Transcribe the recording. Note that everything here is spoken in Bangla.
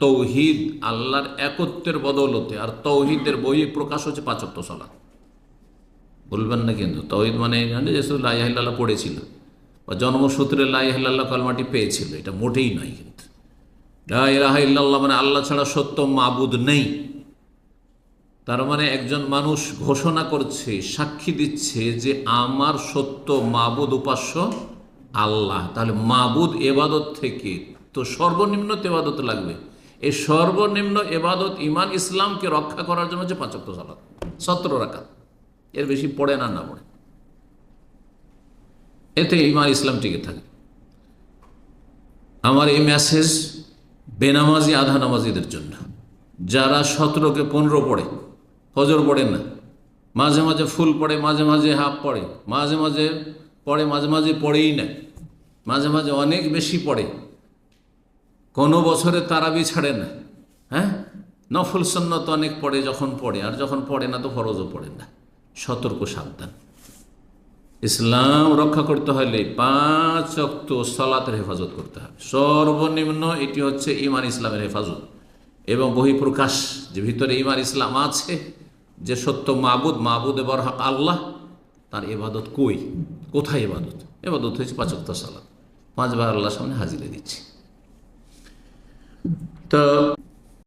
তৌহিদ আল্লাহর একত্বের বদৌলতে আর তৌহিদের বই প্রকাশ হচ্ছে পাঁচক্ত সালাত। বলবেন না কিন্তু, তৌহিদ মানে যে শুধু লাইহিল্লাহ পড়েছিল বা জন্মসূত্রে লাইহিল্লাহ কলমাটি পেয়েছিল, এটা মোটেই নয় কিন্তু। লাইল্লাহ মানে আল্লাহ ছাড়া সত্য মাবুদ নেই। তার মানে একজন মানুষ ঘোষণা করছে, সাক্ষী দিচ্ছে যে আমার সত্য মাবুদ উপাস্য আল্লাহ। তাহলে মাবুদ এবাদত থেকে তো সর্বনিম্ন তেবাদত লাগবে। এই সর্বনিম্ন এবাদত ইমান ইসলামকে রক্ষা করার জন্য হচ্ছে পাঁচক্ত সালাত, সতেরো রাকাত। এর বেশি পড়ে না না পড়ে। এতে ইমান ইসলাম টিকে থাকে। আমার এই মেসেজ বেনামাজি, আধা নামাজিদের জন্য। যারা সতেরোকে পনেরো পড়ে, ফজর পড়ে না, মাঝে মাঝে ফুল পড়ে, মাঝে মাঝে হাফ পড়ে, মাঝে মাঝে পড়ে, মাঝে মাঝে পড়েই না, মাঝে মাঝে অনেক বেশি পড়ে কোনো বছরে তারাবি ছাড়ে না হ্যাঁ? নফল সন্ন্যত অনেক পড়ে যখন পড়ে, আর যখন পড়ে না তো ফরজও পড়ে না। সতর্ক, সাবধান। ইসলাম রক্ষা করতে হলে পাঁচ অক্ত সলাতের হেফাজত করতে হবে। সর্বনিম্ন এটি হচ্ছে ইমান ইসলামের হেফাজত এবং বহিঃপ্রকাশ। যে ভিতরে ইমান ইসলাম আছে, যে সত্য মাবুদ মাবুদ এবার হক আল্লাহ, তার এবাদত কই? কোথায় এবাদত? এবাদত হয়েছে পাঁচ পাঁচক্ত সালাত। পাঁচবার আল্লাহর সামনে হাজিরে দিচ্ছি। তো